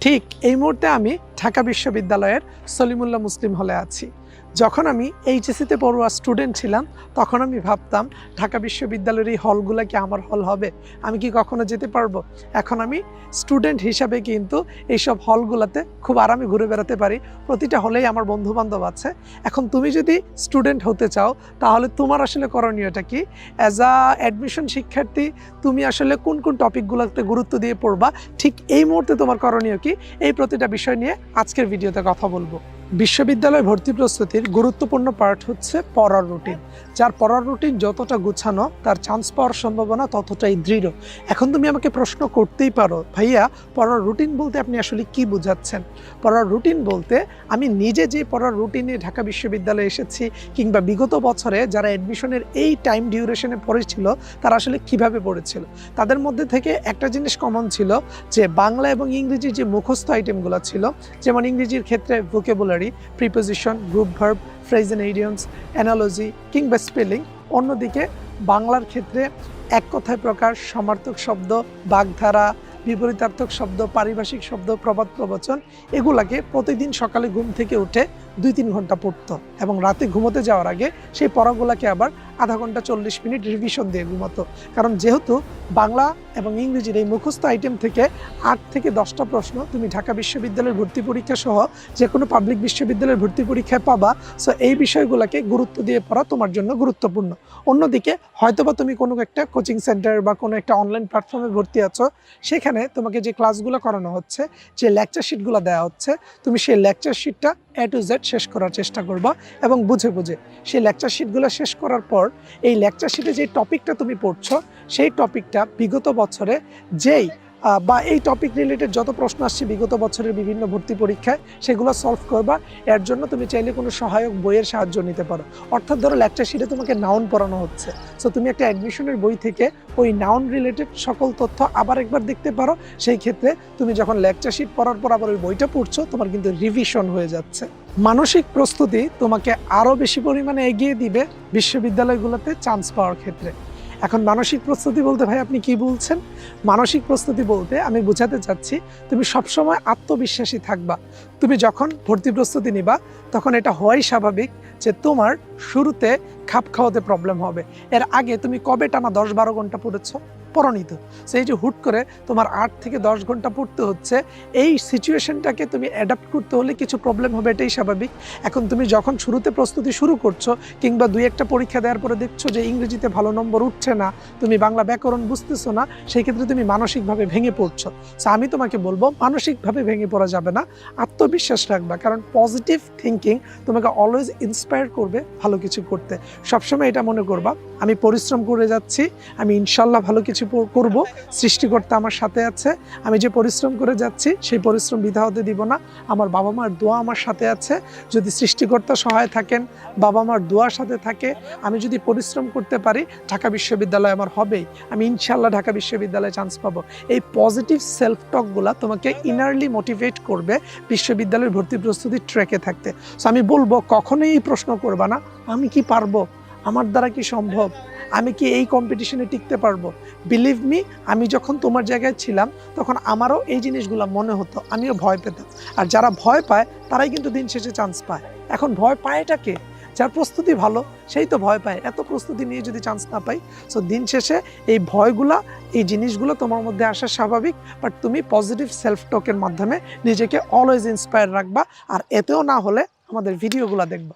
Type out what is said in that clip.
ঠিক এই মুহূর্তে আমি ঢাকা বিশ্ববিদ্যালয়ের সলিমুল্লাহ মুসলিম হলে আছি। যখন আমি এইচএসিতে পড়ুয়া স্টুডেন্ট ছিলাম, তখন আমি ভাবতাম, ঢাকা বিশ্ববিদ্যালয়ের এই হলগুলো কি আমার হল হবে? আমি কি কখনো যেতে পারব? এখন আমি স্টুডেন্ট হিসাবে কিন্তু এইসব হলগুলোতে খুব আরামে ঘুরে বেড়াতে পারি। প্রতিটা হলেই আমার বন্ধু বান্ধব আছে। এখন তুমি যদি স্টুডেন্ট হতে চাও, তাহলে তোমার আসলে করণীয়টা কি? অ্যাজ আ অ্যাডমিশন শিক্ষার্থী, তুমি আসলে কোন কোন টপিকগুলোতে গুরুত্ব দিয়ে পড়বা? ঠিক এই মুহূর্তে তোমার করণীয় কি? এই প্রতিটা বিষয় নিয়ে আজকের ভিডিওতে কথা বলব। বিশ্ববিদ্যালয় ভর্তি প্রস্তুতির গুরুত্বপূর্ণ পার্ট হচ্ছে পড়ার রুটিন যার পড়ার রুটিন যতটা গুছানো, তার চান্স পাওয়ার সম্ভাবনা ততটাই দৃঢ়। এখন তুমি আমাকে প্রশ্ন করতেই পারো, ভাইয়া, পড়ার রুটিন বলতে আপনি আসলে কি বোঝাচ্ছেন? পড়ার রুটিন বলতে, আমি নিজে যে পড়ার রুটিনে ঢাকা বিশ্ববিদ্যালয়ে এসেছি কিংবা বিগত বছরে যারা অ্যাডমিশনের এই টাইম ডিউরেশনে পড়েছিল, তারা আসলে কীভাবে পড়েছিল? তাদের মধ্যে থেকে একটা জিনিস কমন ছিল যে, বাংলা এবং ইংরেজির যে মুখস্থ আইটেমগুলো ছিল, যেমন ইংরেজির ক্ষেত্রে vocabulary preposition group verb phrases idioms analogy কিংবা স্পেলিং অন্যদিকে, বাংলার ক্ষেত্রে এক কথায় প্রকাশ সমার্থক শব্দ, বাগধারা, বিপরীতার্থক শব্দ, পারিভাষিক শব্দ, প্রবাদ প্রবচন, এগুলাকে প্রতিদিন সকালে ঘুম থেকে উঠে দুই তিন ঘণ্টা পড়তো এবং রাতে ঘুমোতে যাওয়ার আগে সেই পড়াগুলাকে আবার আধা ঘণ্টা চল্লিশ মিনিট রিভিশন দিয়ে ঘুমাতো। কারণ যেহেতু বাংলা এবং ইংরেজির এই মুখস্থ আইটেম থেকে আট থেকে দশটা প্রশ্ন তুমি ঢাকা বিশ্ববিদ্যালয়ের ভর্তি পরীক্ষা সহ যে কোনো পাবলিক বিশ্ববিদ্যালয়ের ভর্তি পরীক্ষায় পাবা সো এই বিষয়গুলোকে গুরুত্ব দিয়ে পড়া তোমার জন্য গুরুত্বপূর্ণ। অন্যদিকে হয়তোবা তুমি কোনো একটা কোচিং সেন্টার বা কোনো একটা অনলাইন প্ল্যাটফর্মে ভর্তি আছো, সেখানে তোমাকে যে ক্লাসগুলো করানো হচ্ছে, যে লেকচার শিটগুলো দেওয়া হচ্ছে, তুমি সেই লেকচার শিটটা এ টু জেড শেষ করার চেষ্টা করবা এবং বুঝে বুঝে সেই লেকচার শিটগুলো শেষ করার পর এই লেকচার শিটে যে টপিকটা তুমি পড়ছ, সেই টপিকটা বিগত বছরে যেই বা এই টপিক রিলেটেড যত প্রশ্ন আসছে, বিগত বছরের বিভিন্ন ভর্তি পরীক্ষায়, সেগুলো সলভ করবা। এর জন্য তুমি চাইলে কোনো সহায়ক বইয়ের সাহায্য নিতে পারো। অর্থাৎ ধরো লেকচার শিটে তোমাকে নাউন পড়ানো হচ্ছে। সো তুমি একটা অ্যাডমিশনের বই থেকে ওই নাউন রিলেটেড সকল তথ্য আবার একবার দেখতে পারো। সেই ক্ষেত্রে তুমি যখন লেকচার শিট পড়ার পর আবার ওই বইটা পড়ছো, তোমার কিন্তু রিভিশন হয়ে যাচ্ছে। মানসিক প্রস্তুতি তোমাকে আরও বেশি পরিমাণে এগিয়ে দিবে বিশ্ববিদ্যালয়গুলোতে চান্স পাওয়ার ক্ষেত্রে। এখন মানসিক প্রস্তুতি বলতে ভাই আপনি কি বলছেন? মানসিক প্রস্তুতি বলতে আমি বোঝাতে চাচ্ছি তুমি সবসময় আত্মবিশ্বাসী থাকবা। তুমি যখন ভর্তি প্রস্তুতি নিবা, তখন এটা হওয়াই স্বাভাবিক যে তোমার শুরুতে খাপ খাওয়াতে প্রবলেম হবে। এর আগে তুমি কবে টানা দশ বারো ঘণ্টা পড়েছ? পরনিত সেই যে হুট করে তোমার আট থেকে দশ ঘণ্টা পড়তে হচ্ছে, এই সিচুয়েশনটাকে তুমি অ্যাডাপ্ট করতে হলে কিছু প্রবলেম হবে, এটাই স্বাভাবিক। এখন তুমি যখন শুরুতে প্রস্তুতি শুরু করছ, কিংবা দুই একটা পরীক্ষা দেওয়ার পরে দেখছ যে ইংরেজিতে ভালো নম্বর উঠছে না, তুমি বাংলা ব্যাকরণ বুঝতেছো না, সেই ক্ষেত্রে তুমি মানসিকভাবে ভেঙে পড়ছো। So, আমি তোমাকে বলব, মানসিকভাবে ভেঙে পড়া যাবে না, আত্মবিশ্বাস রাখবা, কারণ পজিটিভ থিঙ্কিং তোমাকে অলওয়েজ ইন্সপায়ার করবে ভালো কিছু করতে। সবসময় এটা মনে করবা, আমি পরিশ্রম করে যাচ্ছি, আমি ইনশাল্লাহ ভালো কিছু প- করব সৃষ্টিকর্তা আমার সাথে আছে। আমি যে পরিশ্রম করে যাচ্ছি, সেই পরিশ্রম বিধা হতে দিব না। আমার বাবা মার দোয়া আমার সাথে আছে। যদি সৃষ্টিকর্তা সহায় থাকেন, বাবা মার দোয়ার সাথে থাকে। আমি যদি পরিশ্রম করতে পারি, ঢাকা বিশ্ববিদ্যালয় আমার হবেই। আমি ইনশাল্লাহ ঢাকা বিশ্ববিদ্যালয়ে চান্স পাবো। এই পজিটিভ সেলফ টকগুলা তোমাকে ইনারলি মোটিভেট করবে বিশ্ববিদ্যালয়ের ভর্তি প্রস্তুতির ট্র্যাকে থাকতে। সো আমি বলব, কখনোই এই প্রশ্ন করবা না। আমি কি পারব? আমার দ্বারা কি সম্ভব? আমি কি এই কম্পিটিশনে টিকতে পারব? বিলিভ মি আমি যখন তোমার জায়গায় ছিলাম, তখন আমারও এই জিনিসগুলো মনে হতো। আমিও ভয় পেতাম। আর যারা ভয় পায়, তারাই কিন্তু দিন শেষে চান্স পায়। এখন ভয় পায় এটা কে? যার প্রস্তুতি ভালো, সেই তো ভয় পায়। এত প্রস্তুতি নিয়ে যদি চান্স না পাই সো দিন শেষে এই ভয়গুলা, এই জিনিসগুলো তোমার মধ্যে আসা স্বাভাবিক। বাট তুমি পজিটিভ সেলফ টকের মাধ্যমে নিজেকে অলওয়েজ ইন্সপায়ার রাখবা। আর এতেও না হলে আমাদের ভিডিওগুলো দেখবা।